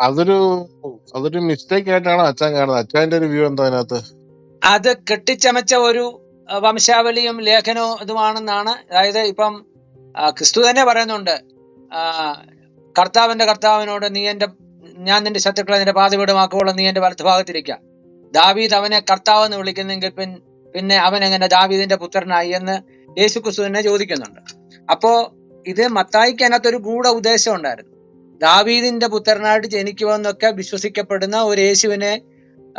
അതൊരു അതൊരു മിസ്റ്റേക്ക് ആയിട്ടാണ് അച്ഛൻ കാണുന്നത്. അച്ഛന്റെ ഒരു വ്യൂ എന്താ അതിനകത്ത്? അത് കെട്ടിച്ചമച്ച ഒരു വംശാവലിയും ലേഖനവും ഇതുമാണെന്നാണ്. അതായത് ഇപ്പം ക്രിസ്തു തന്നെ പറയുന്നുണ്ട്. കർത്താവിന്റെ കർത്താവിനോട് നീ എന്റെ ഞാൻ നിന്റെ ശത്രുക്കളെ നിന്റെ പാതപീഠമാക്കുമ്പോൾ നീ എന്റെ വലത്ത് ഭാഗത്തിരിക്കുക ദാവീദ് അവനെ കർത്താവ് എന്ന് വിളിക്കുന്നെങ്കിൽ പിൻ പിന്നെ അവൻ എങ്ങനെ ദാവീദിന്റെ പുത്രനായി എന്ന് യേശു ക്രിസ്തു തന്നെ ചോദിക്കുന്നുണ്ട്. അപ്പോ ഇത് മത്തായിക്ക് അതിനകത്തൊരു ഗൂഢ ഉദ്ദേശം ഉണ്ടായിരുന്നു. ദാവീദിന്റെ പുത്രനായിട്ട് ജനിക്കുമെന്നൊക്കെ വിശ്വസിക്കപ്പെടുന്ന ഒരു യേശുവിനെ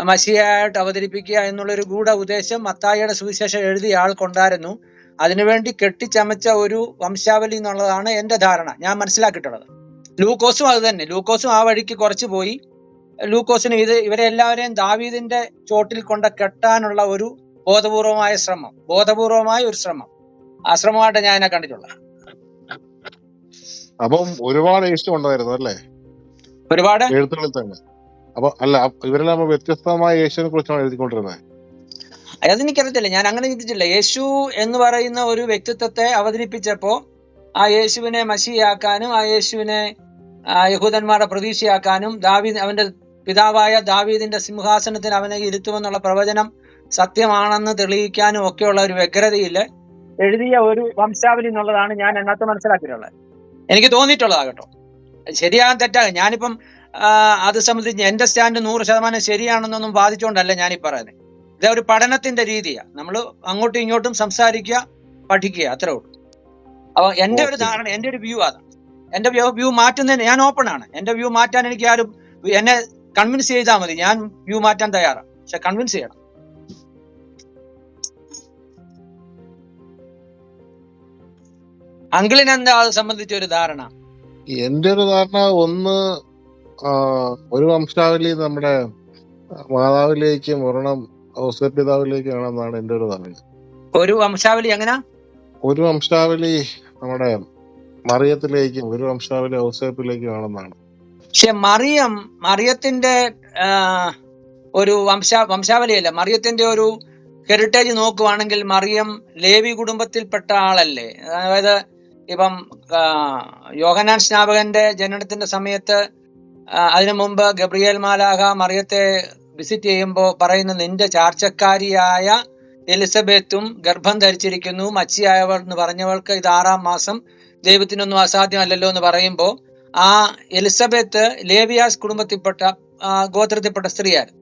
മഷിയായിട്ട് അവതരിപ്പിക്കുക എന്നുള്ള ഒരു ഗൂഢ ഉദ്ദേശം മത്തായിയുടെ സുവിശേഷം എഴുതിയ ആൾക്കുണ്ടായിരുന്നു അതിനുവേണ്ടി കെട്ടിച്ചമച്ച ഒരു വംശാവലി എന്നുള്ളതാണ് എന്റെ ധാരണ. ഞാൻ മനസ്സിലാക്കിയിട്ടുള്ളത്. ലൂക്കോസും അത് തന്നെ. ലൂക്കോസും ആ വഴിക്ക് കുറച്ച് പോയി. ലൂക്കോസിന് ഇത് ഇവരെ എല്ലാവരെയും ദാവീദിന്റെ ചോട്ടിൽ കൊണ്ട കെട്ടാനുള്ള ഒരു ബോധപൂർവമായ ശ്രമം. ബോധപൂർവമായ ഒരു ശ്രമം. ആ ശ്രമമായിട്ട് ഞാൻ കണ്ടിട്ടുള്ളത് അപ്പം ഒരുപാട് ഇഷ്ടം ഉണ്ടായിരുന്നു അല്ലേ? ഒരുപാട്? എഴുത്തുകളിൽ തന്നെ. അപ്പൊ അല്ല ഇവരെല്ലാം വ്യത്യസ്തമായ യേശുവിനെ കുറിച്ചാണ് എഴുതിക്കൊണ്ടിരുന്നത് അതെനിക്കറിയത്തില്ല. ഞാൻ അങ്ങനെ ചിന്തിച്ചില്ല യേശു എന്ന് പറയുന്ന ഒരു വ്യക്തിത്വത്തെ അവതരിപ്പിച്ചപ്പോ ആ യേശുവിനെ മഷിയാക്കാനും ആ യേശുവിനെ യഹൂദന്മാരുടെ പ്രതീക്ഷയാക്കാനും ദാവീദ് അവന്റെ പിതാവായ ദാവീദിന്റെ സിംഹാസനത്തിൽ അവനെ ഇരുത്തുമെന്നുള്ള പ്രവചനം സത്യമാണെന്ന് തെളിയിക്കാനും ഒക്കെയുള്ള ഒരു വ്യഗ്രതയിൽ എഴുതിയ ഒരു വംശാവലി എന്നുള്ളതാണ് ഞാൻ എന്നകത്ത് മനസ്സിലാക്കിയിട്ടുള്ളത്. എനിക്ക് തോന്നിയിട്ടുള്ളതാ കേട്ടോ. ശരിയാകാൻ തെറ്റാകും ഞാനിപ്പം അത് സംബന്ധിച്ച് എന്റെ സ്റ്റാൻഡ് നൂറ് ശതമാനം ശരിയാണെന്നൊന്നും വാദിച്ചുകൊണ്ടല്ല ഞാനീ പറയുന്നത് ഇത് ഒരു പഠനത്തിന്റെ രീതിയാണ് നമ്മൾ അങ്ങോട്ടും ഇങ്ങോട്ടും സംസാരിക്കുക പഠിക്കുക അത്രേ ഉള്ളൂ. അപ്പൊ എന്റെ ഒരു ധാരണ എന്റെ ഒരു വ്യൂ അതാണ് എന്റെ വ്യൂ മാറ്റുന്നതിന് ഞാൻ ഓപ്പൺ ആണ്. എന്റെ വ്യൂ മാറ്റാൻ എനിക്ക് ആരും എന്നെ കൺവിൻസ് ചെയ്താൽ മതി. ഞാൻ വ്യൂ മാറ്റാൻ തയ്യാറാണ് പക്ഷെ കൺവിൻസ് ചെയ്യണം. അങ്കിളിന് എന്താ അത് സംബന്ധിച്ച ഒരു ധാരണ? എന്റെ ഒരു ധാരണ ഒന്ന് ഒരു വംശാവലി നമ്മുടെ മാതാവിലേക്കും ഒരെണ്ണം ആണെന്നാണ് എന്റെ ഒരു ധാരണ. ഒരു വംശാവലി എങ്ങനെ? ഒരു വംശാവലി നമ്മുടെ മറിയത്തിലേക്കും ഒരു വംശാവലി ഔസേപ്പിലേക്കും ആണെന്നാണ് പക്ഷെ മറിയം മറിയത്തിന്റെ ഒരു വംശ വംശാവലിയല്ല. മറിയത്തിന്റെ ഒരു ഹെറിറ്റേജ് നോക്കുവാണെങ്കിൽ മറിയം ലേവി കുടുംബത്തിൽപ്പെട്ട ആളല്ലേ. അതായത് ഇപ്പം യോഹനാൻ സ്നാപകന്റെ ജനനത്തിന്റെ സമയത്ത് അതിനു മുമ്പ് ഗബ്രിയേൽ മാലാഹ മറിയത്തെ വിസിറ്റ് ചെയ്യുമ്പോൾ പറയുന്ന നിന്റെ ചാർച്ചക്കാരിയായ എലിസബത്തും ഗർഭം ധരിച്ചിരിക്കുന്നു മച്ചിയായവർ എന്ന് പറഞ്ഞവൾക്ക് ഇത് ആറാം മാസം ദൈവത്തിനൊന്നും അസാധ്യമല്ലല്ലോ എന്ന് പറയുമ്പോൾ ആ എലിസബത്ത് ലേവിയാസ് കുടുംബത്തിൽപ്പെട്ട ഗോത്രത്തിൽപ്പെട്ട സ്ത്രീയായിരുന്നു.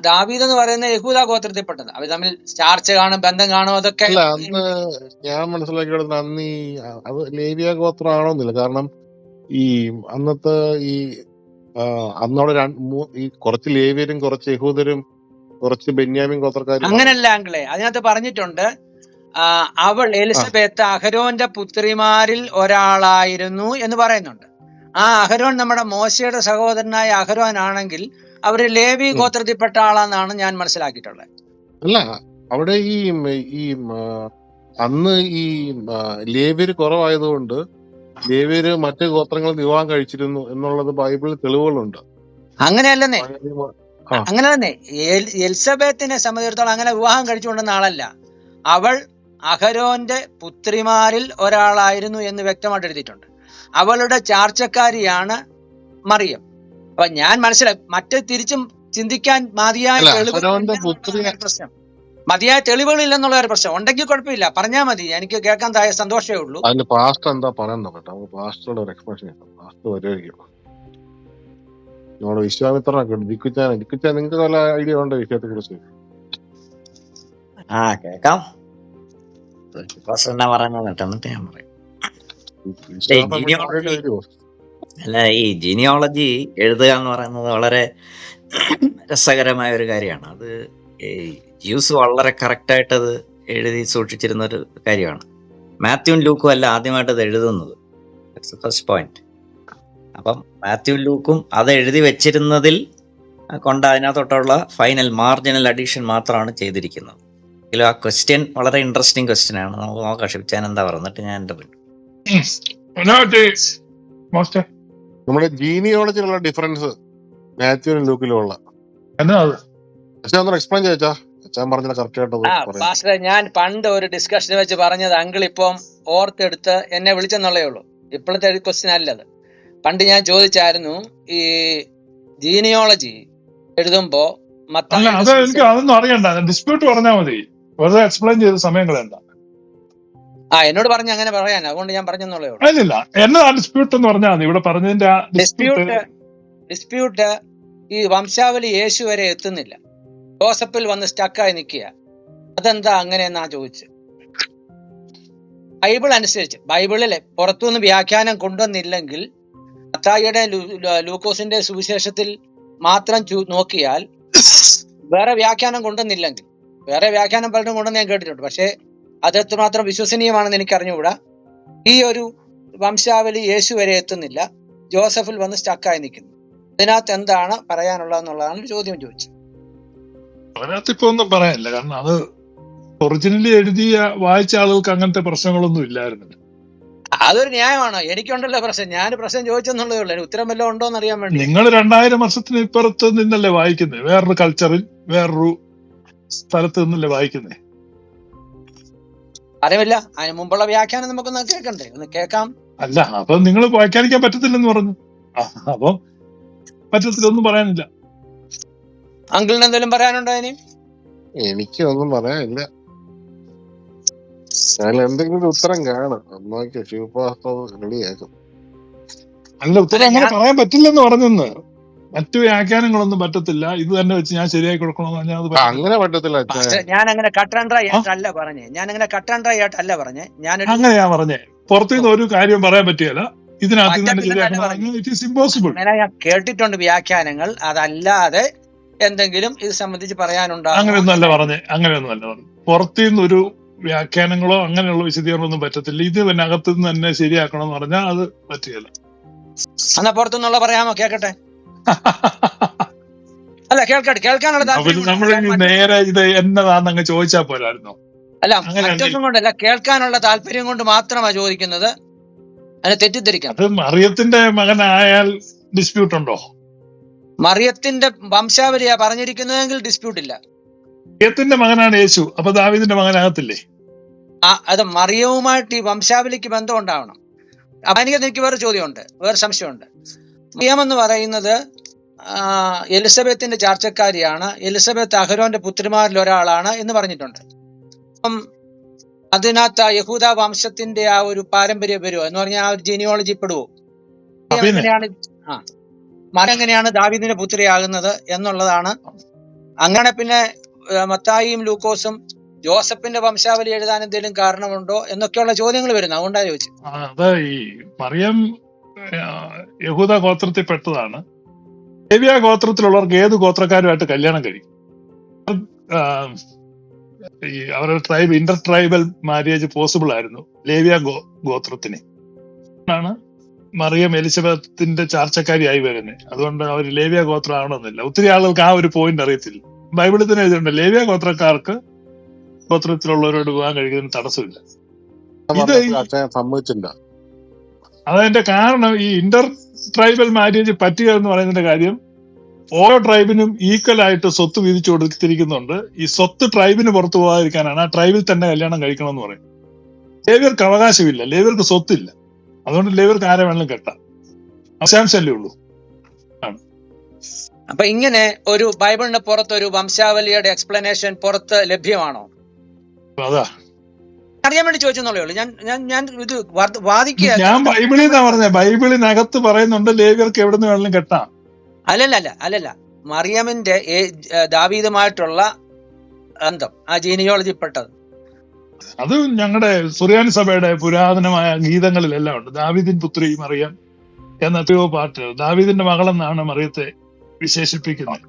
ദാവീദ് എന്ന് പറയുന്ന യഹൂദ ഗോത്രത്തിൽപ്പെട്ടത്. അവർ തമ്മിൽ ചാർച്ച കാണും ബന്ധം കാണും അതൊക്കെ അല്ല അന്ന് ഞാൻ മനസ്സിലാക്കിയത് അന്ന് ഈ അത് ലേവിയ ഗോത്രം ആണോന്നില്ല കാരണം ഈ അന്നത്തെ ഈ അന്നോടെ അന്നവിടെ ഈ കുറച്ച് ലേവിയരും കുറച്ച് യഹൂദരും കുറച്ച് ബെന്യാമിൻ ഗോത്രക്കാരും അങ്ങനല്ല അങ്കളെ അതിനകത്ത് പറഞ്ഞിട്ടുണ്ട് അവൾ എലിസബത്ത് അഹരോന്റെ പുത്രിമാരിൽ ഒരാളായിരുന്നു എന്ന് പറയുന്നുണ്ട്. ആ അഹരോൻ നമ്മുടെ മോശയുടെ സഹോദരനായ അഹരോൻ ആണെങ്കിൽ അവർ ലേവി. ഗോത്രത്തിൽപ്പെട്ട ആളാണെന്നാണ് ഞാൻ മനസ്സിലാക്കിയിട്ടുള്ളത്. അല്ല അവിടെ ഈ ഈ അന്ന് ഈ ലേവ്യര് കുറവായതുകൊണ്ട് ലേവ്യര് മറ്റു ഗോത്രങ്ങൾ വിവാഹം കഴിച്ചിരുന്നു എന്നുള്ളത് ബൈബിളിൽ തെളിവുകളുണ്ട്. അങ്ങനെയല്ലെന്നേ. ആ. അങ്ങനെ തന്നെ എൽസബത്തിനെ എലിസബത്തിനെ സംബന്ധിച്ചിടത്തോളം അങ്ങനെ വിവാഹം കഴിച്ചുകൊണ്ടുന്ന ആളല്ല. അവൾ അഹരോന്റെ പുത്രിമാരിൽ ഒരാളായിരുന്നു എന്ന് വ്യക്തമായിട്ട് എഴുതിയിട്ടുണ്ട്. അവളുടെ ചാർച്ചക്കാരിയാണ് മറിയം. അപ്പൊ ഞാൻ മനസ്സിലായി. മറ്റേ തിരിച്ചും ചിന്തിക്കാൻ മതിയായ പ്രശ്നം മതിയായ തെളിവുകൾ ഇല്ലെന്നുള്ള ഒരു പ്രശ്നം. ഉണ്ടെങ്കിൽ കുഴപ്പമില്ല. പറഞ്ഞാൽ മതി. എനിക്ക് കേൾക്കാൻ തായ സന്തോഷമേ ഉള്ളൂ. അതിന് പാസ്റ്റർ എന്താ പറയാൻ കേട്ടോ നമുക്ക് പാസ്റ്ററുടെ ഒരു എക്സ്പ്രഷൻ പാസ്റ്റർ വരുമായിരിക്കും. നമ്മുടെ വിശ്വാമിത്രനൊക്കെ ഉണ്ട് ദിക്കുച്ചാൻ ദിക്കുച്ചാൻ നിങ്ങൾക്ക് നല്ല ഐഡിയ ഉണ്ട് വിഷയത്തെ കുറിച്ച്? ആ കേക്കാം പാസ്റ്റർ എന്നാ പറയുന്നത്? എന്നിട്ട് ഞാൻ പറയും. അല്ല ഈ ജീനിയോളജി എഴുതുക എന്ന് പറയുന്നത് വളരെ രസകരമായ ഒരു കാര്യമാണ്. അത് ജ്യൂസ് വളരെ കറക്റ്റായിട്ട് അത് എഴുതി സൂക്ഷിച്ചിരുന്ന ഒരു കാര്യമാണ്. മാത്യുവും ലൂക്കും അല്ല ആദ്യമായിട്ട് അത് എഴുതുന്നത്. ഫസ്റ്റ് പോയിന്റ് അപ്പം മാത്യു ലൂക്കും അത് എഴുതി വെച്ചിരുന്നതിൽ കൊണ്ട് അതിനകത്തോട്ടുള്ള ഫൈനൽ മാർജിനൽ അഡീഷൻ മാത്രമാണ് ചെയ്തിരിക്കുന്നത്. എങ്കിലും ആ ക്വസ്റ്റ്യൻ വളരെ ഇൻട്രസ്റ്റിംഗ് ക്വസ്റ്റ്യൻ ആണ്. നമുക്ക് നോക്കാം ഷിപ്ചാൻ എന്താ പറഞ്ഞിട്ട് ഞാൻ it's most നമ്മുടെ ജീനിയോളജിയിലുള്ള ഡിഫറൻസ് മാത്യുവിനും ലൂക്കിലും ഉള്ള. എക്സ്പ്ലെയിൻ അച്ഛൻ പറഞ്ഞ കറക്റ്റ് ഞാൻ പണ്ട് ഒരു ഡിസ്കഷൻ വെച്ച് പറഞ്ഞത് അങ്കിൾ ഇപ്പം ഓർത്തെടുത്ത് എന്നെ വിളിച്ചെന്നുള്ളേ ഉള്ളൂ. ഇപ്പോഴത്തെ ഒരു ക്വസ്റ്റ്യൻ അല്ലത്. പണ്ട് ഞാൻ ചോദിച്ചായിരുന്നു ഈ ജീനിയോളജി എഴുതുമ്പോ അതൊന്നും അറിയണ്ട. ഡിസ്പ്യൂട്ട് പറഞ്ഞാൽ മതി. വെറുതെ എക്സ്പ്ലെയിൻ ചെയ്ത സമയം കളയണ്ട ആ എന്നോട് പറഞ്ഞ അങ്ങനെ പറയാൻ അതുകൊണ്ട് ഞാൻ പറഞ്ഞെന്നുള്ളേ അല്ലല്ല എന്നതാ ഡിസ്പ്യൂട്ട് എന്ന് പറഞ്ഞാൽ ഇവിടെ പറഞ്ഞതിന്റെ ഡിസ്പ്യൂട്ട് ഡിസ്പ്യൂട്ട് ഈ വംശാവലി യേശു വരെ എത്തുന്നില്ല. ജോസഫിൽ വന്ന് സ്റ്റക്കായി നിൽക്കുക. അതെന്താ അങ്ങനെ എന്നാ ചോദിച്ചു. ബൈബിൾ അനുസരിച്ച് ബൈബിളിലെ പുറത്തുനിന്ന് വ്യാഖ്യാനം കൊണ്ടുവന്നില്ലെങ്കിൽ ലൂ- ലൂക്കോസിന്റെ സുവിശേഷത്തിൽ മാത്രം നോക്കിയാൽ വേറെ വ്യാഖ്യാനം കൊണ്ടുവന്നില്ലെങ്കിൽ വേറെ വ്യാഖ്യാനം പലരും കൊണ്ടുവന്ന് ഞാൻ കേട്ടിട്ടുണ്ട്. പക്ഷേ അത് എത്രമാത്രം വിശ്വസനീയമാണെന്ന് എനിക്ക് അറിഞ്ഞുകൂടാ ഈ ഒരു വംശാവലി യേശു വരെ എത്തുന്നില്ല. ജോസഫിൽ വന്ന് സ്റ്റക്കായി നിൽക്കുന്നു. അതിനകത്ത് എന്താണ് പറയാനുള്ളതെന്നുള്ളതാണ് ചോദ്യം ചോദിച്ചത്. അതിനകത്ത് ഇപ്പൊ ഒന്നും പറയാനില്ല. കാരണം അത് ഒറിജിനലി എഴുതിയ വായിച്ച ആളുകൾക്ക് അങ്ങനത്തെ പ്രശ്നങ്ങളൊന്നും ഇല്ലായിരുന്നു അതൊരു ന്യായമാണോ. എനിക്കുണ്ടല്ലോ പ്രശ്നം. ഞാൻ പ്രശ്നം ചോദിച്ചെന്നുള്ളതേ ഉള്ളൂ. ഉത്തരം വല്ലതും ഉണ്ടോ എന്ന് അറിയാൻ വേണ്ടി. നിങ്ങൾ രണ്ടായിരം വർഷത്തിന് ഇപ്പുറത്ത് നിന്നല്ലേ വായിക്കുന്നത് വേറൊരു കൾച്ചറിൽ വേറൊരു സ്ഥലത്ത് നിന്നല്ലേ വായിക്കുന്നത് അറിവില്ല. അതിന് മുമ്പുള്ള വ്യാഖ്യാനം നമുക്കൊന്ന് കേൾക്കണ്ടേ? ഒന്ന് കേൾക്കാം. അല്ല അപ്പൊ നിങ്ങൾ വ്യാഖ്യാനിക്കാൻ പറ്റത്തില്ലെന്ന് പറഞ്ഞു. അപ്പൊ പറ്റത്തില്ല ഒന്നും പറയാനില്ല. അങ്കിളിന് എന്തെങ്കിലും പറയാനുണ്ടോ ഇനി? എനിക്ക് ഒന്നും പറയാനില്ല. ഞാൻ എന്തെങ്കിലും ഉത്തരം കാണും. നോക്കിയ ശിവപാസ്തവ് റെഡിയാക്കും. അല്ല ഉത്തരം എങ്ങനെ പറയാൻ പറ്റില്ലെന്ന് പറഞ്ഞെന്ന്. മറ്റു വ്യാഖ്യാനങ്ങളൊന്നും പറ്റത്തില്ല. ഇത് തന്നെ വെച്ച് ഞാൻ ശരിയായി കൊടുക്കണമെന്ന് പറഞ്ഞാൽ അത് അങ്ങനെ പറ്റത്തില്ല അച്ഛാ. ഞാൻ അങ്ങനെ കട്ട് ആൻഡ് ഡ്രൈ ആയിട്ടല്ല പറഞ്ഞേ. ഞാൻ അങ്ങനെ കട്ട് ആൻഡ് ഡ്രൈ ആയിട്ടല്ല പറഞ്ഞേ. ഞാനൊരു അങ്ങനെ ഞാൻ പറഞ്ഞേ. പുറത്തുനിന്ന് ഒരു കാര്യം പറയാൻ പറ്റിയല്ല. ഇതിനകത്ത് നിന്ന് തന്നെ പറ്റത്തില്ലെന്നല്ല ശരിയാക്കണം പറഞ്ഞു. ഇറ്റ് ഈസ് ഇമ്പോസിബിൾ അങ്ങനെ ഞാൻ കേട്ടിട്ടുണ്ട് വ്യാഖ്യാനങ്ങൾ. അതല്ലാതെ എന്തെങ്കിലും ഇത് സംബന്ധിച്ച് പറയാനുണ്ടോ? അങ്ങനെയൊന്നും അല്ല പറഞ്ഞേ. അങ്ങനെയൊന്നും അല്ല പറഞ്ഞു. പുറത്തുനിന്ന് ഒരു വ്യാഖ്യാനങ്ങളോ അങ്ങനെയുള്ള വിശദീകരണമൊന്നും പറ്റത്തില്ല. ഇത് പിന്നെ അകത്തുനിന്ന് തന്നെ ശരിയാക്കണം എന്ന് പറഞ്ഞാൽ അത് പറ്റിയല്ല എന്നാ പുറത്തുനിന്നുള്ള പറയാമോ? കേക്കട്ടെ. അല്ല കേൾക്കട്ടെ കേൾക്കാനുള്ള നമ്മൾ നേരെ ഇത് എന്നതാന്ന് ചോദിച്ചാൽ പോരായിരുന്നോ. അല്ല അറ്റം മറ്റൊന്നും കൊണ്ടല്ല. കേൾക്കാനുള്ള താല്പര്യം കൊണ്ട് മാത്രമാണ് ചോദിക്കുന്നത്. അതിനെ തെറ്റിദ്ധരിക്കാം. അത് മറിയത്തിന്റെ മകനായാൽ ഡിസ്പ്യൂട്ട് ഉണ്ടോ മറിയത്തിന്റെ വംശാവലിയാ പറഞ്ഞിരിക്കുന്നതെങ്കിൽ ഡിസ്പ്യൂട്ട് ഇല്ല മറിയത്തിന്റെ മകനാണ് യേശു അപ്പൊ ദാവീദിന്റെ മകനാകത്തില്ലേ? ആ അത് മറിയവുമായിട്ട് ഈ വംശാവലിക്ക് ബന്ധം ഉണ്ടാവണം. അപ്പൊ എനിക്ക് എനിക്ക് വേറെ ചോദ്യമുണ്ട് വേറെ സംശയമുണ്ട്. മറിയം എന്ന് പറയുന്നത് എലിസബത്തിന്റെ ചാർച്ചക്കാരിയാണ്. എലിസബത്ത് അഹരോന്റെ പുത്രിമാരിൽ ഒരാളാണ് എന്ന് പറഞ്ഞിട്ടുണ്ട്. അപ്പം അതിനകത്ത് ആ യഹൂദ വംശത്തിന്റെ ആ ഒരു പാരമ്പര്യം വരുമോ എന്ന് പറഞ്ഞാൽ ആ ഒരു ജീനിയോളജി പെടുവോ? എങ്ങനെയാണ് ആ മറിയം എങ്ങനെയാണ് ദാവീദിന്റെ പുത്രിയാകുന്നത് എന്നുള്ളതാണ്. അങ്ങനെ പിന്നെ മത്തായിയും ലൂക്കോസും ജോസഫിന്റെ വംശാവലി എഴുതാൻ എന്തെങ്കിലും കാരണമുണ്ടോ എന്നൊക്കെയുള്ള ചോദ്യങ്ങൾ വരുന്നു അതുകൊണ്ടാണ് ചോദിച്ചത്. ഈ മറിയം യഹൂദ ഗോത്രത്തിൽ പെട്ടതാണ്. ലേവ്യ ഗോത്രത്തിലുള്ളവർക്ക് ഏത് ഗോത്രക്കാരുമായിട്ട് കല്യാണം കഴിക്കും? ഈ അവരുടെ tribe inter tribal marriage possible ആയിരുന്നു. ലേവ്യ ഗോ ഗോത്രത്തിന്. ആണ് മറിയം എലിസബത്തിന്റെ ചാർച്ചക്കാരിയായി വരുന്നത്. അതുകൊണ്ട് അവർ ലേവ്യ ഗോത്രം ആവണമെന്നില്ല ഒത്തിരി ആളുകൾക്ക് ആ ഒരു പോയിന്റ് അറിയത്തില്ല. ബൈബിളിൽ തന്നെ എഴുതിയിട്ടുണ്ട് ലേവ്യ ഗോത്രക്കാർക്ക് ഗോത്രത്തിലുള്ളവരോട് പോകാൻ കഴിക്കുന്നതിന് തടസ്സമില്ല. ഇത് അതതിന്റെ കാരണം ഈ ഇന്റർ ട്രൈബൽ മാര്യേജ് പറ്റുക എന്ന് പറയുന്നതിന്റെ കാര്യം ഓരോ ട്രൈബിനും ഈക്വൽ ആയിട്ട് സ്വത്ത് വീതിച്ചു കൊടുത്തിരിക്കുന്നുണ്ട്. ഈ സ്വത്ത് ട്രൈബിന് പുറത്തു പോകാതിരിക്കാനാണ്. ആ ട്രൈബിൽ തന്നെ കല്യാണം കഴിക്കണം എന്ന് പറയും. ലേവ്യർക്ക് അവകാശമില്ല. ലേവ്യർക്ക് സ്വത്തില്ല. അതുകൊണ്ട് ലേവ്യർക്ക് ആരെ വേണമെങ്കിലും കെട്ടാം. അവശാംശല്ലേ ഉള്ളൂ? ആണ്. അപ്പൊ ഇങ്ങനെ ഒരു ബൈബിളിന് പുറത്ത് ഒരു വംശാവലിയുടെ എക്സ്പ്ലനേഷൻ പുറത്ത് ലഭ്യമാണോ? അതാ. അറിയാൻ വേണ്ടി ചോദിച്ചെന്നുള്ളേ ഉള്ളൂ. ഞാൻ ഞാൻ ഞാൻ ഇത് വാദ- വാദിക്കുക ഞാൻ ബൈബിളിൽ നിന്നാ പറഞ്ഞത് ബൈബിളിനകത്ത് പറയുന്നുണ്ട് ലേവ്യർക്ക് എവിടെ നിന്ന് വേണമെങ്കിലും കെട്ടാം. അല്ലല്ല അല്ല അല്ലല്ല. മറിയമിന്റെ ദാവീതമായിട്ടുള്ള അന്തം ആ ജീനിയോളജി പെട്ടത് അത് ഞങ്ങളുടെ സുറിയാനി സഭയുടെ പുരാതനമായ ഗീതങ്ങളിലെല്ലാം ഉണ്ട്. ദാവീദിൻ പുത്രി മറിയം എന്ന എത്രയോ പാട്ട് ദാവീദിന്റെ മകളെന്നാണ് മറിയത്തെ വിശേഷിപ്പിക്കുന്നത്.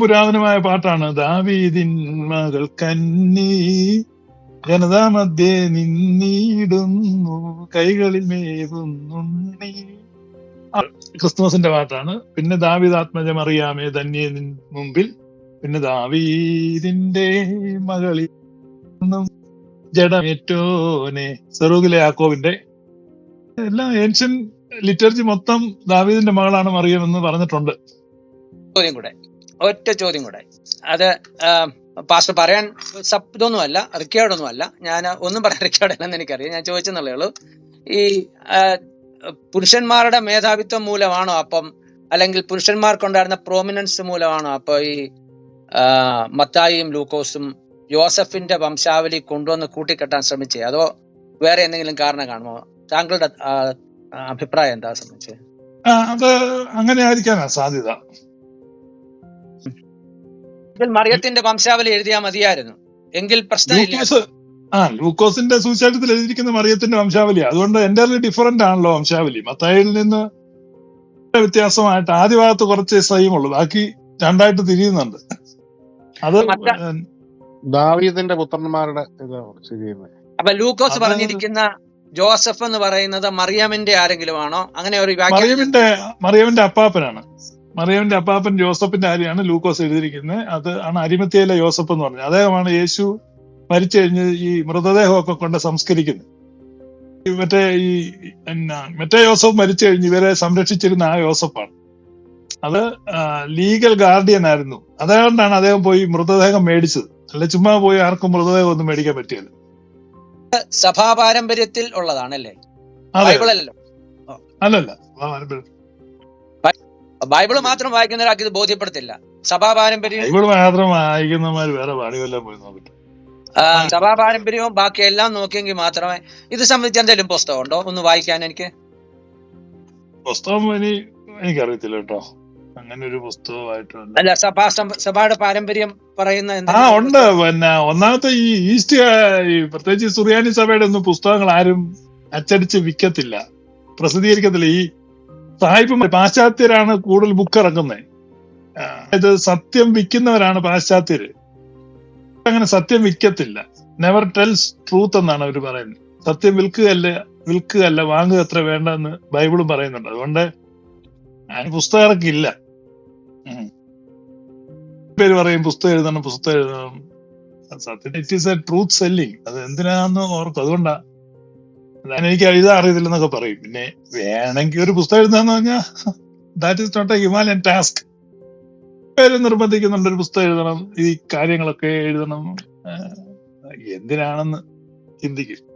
പുരാതനമായ പാട്ടാണ് ദാവീദിൻ മകൾ കന്നി ജനതാ മധ്യേ നിന്നിടുന്നു കൈകളിൽ ക്രിസ്തുമസിന്റെ പാട്ടാണ് പിന്നെ ദാവിദാത്മജം അറിയാമേ ധന്യേ മുമ്പിൽ. പിന്നെ ദാവീദിന്റെ മകളിൽ ജഡമേറ്റോനെ. സെറൂഗിലെ യാക്കോവിന്റെ എല്ലാം ഏൻഷ്യൻ ലിറ്റർജി മൊത്തം ദാവീദിന്റെ മകളാണ് മറിയം എന്ന് പറഞ്ഞിട്ടുണ്ട്. ചോദ്യം കൂടെ. ഒറ്റ ചോദ്യം കൂടെ. അത് പാസ്റ്റർ പറയാൻ ശബ്ദമൊന്നും അല്ല റിക്കാർഡൊന്നും റെക്കോർഡൊന്നുമല്ല ഞാൻ ഒന്നും പറയാൻ റെക്കോർഡ് അല്ലെന്ന് എനിക്കറിയാം. ഞാൻ ചോദിച്ചെന്നുള്ളേ ഉള്ളൂ. ഈ പുരുഷന്മാരുടെ മേധാവിത്വം മൂലമാണോ അപ്പം അല്ലെങ്കിൽ പുരുഷന്മാർക്കുണ്ടായിരുന്ന പ്രോമിനൻസ് മൂലമാണോ അപ്പൊ ഈ മത്തായിയും ലൂക്കോസും യോസഫിന്റെ വംശാവലി കൊണ്ടുവന്ന് കൂട്ടിക്കെട്ടാൻ ശ്രമിച്ചേ? അതോ വേറെ എന്തെങ്കിലും കാരണം കാണുമോ? താങ്കളുടെ അഭിപ്രായം എന്താ സംബന്ധിച്ച്? അത് അങ്ങനെ ആയിരിക്കാനാ സാധ്യത. ഇതിൽ മറിയത്തിന്റെ വംശാവലി എഴുതിയാൽ മതിയായിരുന്നു. എങ്കിൽ പ്രശ്നമില്ല. ലൂക്കോസ് ആ ലൂക്കോസിന്റെ സുവിശേഷത്തിൽ എഴുതിയിരിക്കുന്ന മറിയത്തിന്റെ വംശാവലി അതുകൊണ്ട് എന്റെ ഡിഫറന്റ് ആണല്ലോ വംശാവലി. മത്തായിൽ നിന്ന് വ്യത്യാസമായിട്ട് ആദ്യ ഭാഗത്ത് കുറച്ച് സൈം ഉള്ളു. ബാക്കി രണ്ടായിട്ട് തിരിയുന്നുണ്ട്. അത് ദാവീദിന്റെ പുത്രന്മാരുടെ അപ്പൊ ലൂക്കോസ് പറഞ്ഞിരിക്കുന്ന ജോസഫ് എന്ന് പറയുന്നത് മറിയമിന്റെ ആരെങ്കിലും ആണോ അങ്ങനെ ഒരു മറിയമിന്റെ മറിയമിന്റെ അപ്പാപ്പനാണ്. മറിയമിന്റെ അപ്പാപ്പൻ ജോസഫിന്റെ കാര്യമാണ് ലൂക്കോസ് എഴുതിയിരിക്കുന്നത്. അത് ആണ് അരിമത്തിയിലെ ജോസഫ് എന്ന് പറഞ്ഞത്. അദ്ദേഹമാണ് യേശു മരിച്ചു കഴിഞ്ഞ് ഈ മൃതദേഹമൊക്കെ കൊണ്ട് സംസ്കരിക്കുന്നത്. മറ്റേ ഈ എന്നാ മറ്റേ യോസഫ് മരിച്ചു കഴിഞ്ഞ് ഇവരെ സംരക്ഷിച്ചിരുന്ന ആ യോസഫാണ്. അത് ലീഗൽ ഗാർഡിയൻ ആയിരുന്നു. അതുകൊണ്ടാണ് അദ്ദേഹം പോയി മൃതദേഹം മേടിച്ചത്. അല്ല ചുമ്മാ പോയി ആർക്കും മൃതദേഹം ഒന്നും മേടിക്കാൻ പറ്റിയത് സഭാ പാരമ്പര്യത്തിൽ ഉള്ളതാണല്ലേ അല്ലല്ലോ ബൈബിൾ മാത്രം വായിക്കുന്ന ഒരാൾക്ക് ഇത് ബോധ്യപ്പെടുത്തില്ല. സഭാ പാരമ്പര്യം ബൈബിൾ മാത്രം വായിക്കുന്നമാര് വേറെ പണിയെല്ലാം പോയി നോക്കട്ടെ. സഭാ പാരമ്പര്യവും ബാക്കി എല്ലാം നോക്കിയെങ്കിൽ മാത്രമേ ഇത് സംബന്ധിച്ച് എന്തെങ്കിലും പുസ്തകം ഉണ്ടോ? ഒന്ന് വായിക്കാൻ എനിക്ക്. പുസ്തകം ഇനി എനിക്കറിയത്തില്ല കേട്ടോ. അങ്ങനെ ഒരു പുസ്തകമായിട്ടുണ്ട്. അല്ല സഭാ സഭയുടെ പാരമ്പര്യം പറയുന്ന ആ ഉണ്ട്. പിന്നെ ഒന്നാമത്തെ ഈ ഈസ്റ്റ് ഈ പ്രത്യേകിച്ച് സുറിയാനി സഭയുടെ ഒന്നും പുസ്തകങ്ങൾ ആരും അച്ചടിച്ച് വിൽക്കത്തില്ല പ്രസിദ്ധീകരിക്കത്തില്ല. ഈ സാഹിബ് പാശ്ചാത്യരാണ് കൂടുതൽ ബുക്ക് ഇറക്കുന്നത് അതായത് സത്യം വിൽക്കുന്നവരാണ് പാശ്ചാത്യര്. അങ്ങനെ സത്യം വിൽക്കത്തില്ല. നെവർ ടെൽസ് ട്രൂത്ത് എന്നാണ് അവർ പറയുന്നത്. സത്യം വിൽക്കുകയല്ല വിൽക്കുകയല്ല വാങ്ങുക എത്ര വേണ്ടെന്ന് ബൈബിളും പറയുന്നുണ്ട്. അതുകൊണ്ട് അതിന് പുസ്തകം ഇറക്കില്ല. പേര് പറയും പുസ്തകം എഴുതണം പുസ്തകം എഴുതണം. സത്യം it is a truth selling അത് എന്തിനാന്ന് ഓർക്കും. അതുകൊണ്ടാ എനിക്ക് എഴുതാൻ അറിയത്തില്ലെന്നൊക്കെ പറയും. പിന്നെ വേണമെങ്കിൽ ഒരു പുസ്തകം എഴുതാന്ന് പറഞ്ഞാൽ that is not a Himalayan task പേര് നിർബന്ധിക്കുന്നുണ്ട് ഒരു പുസ്തകം എഴുതണം ഈ കാര്യങ്ങളൊക്കെ എഴുതണം. എന്തിനാണെന്ന് ചിന്തിക്കും.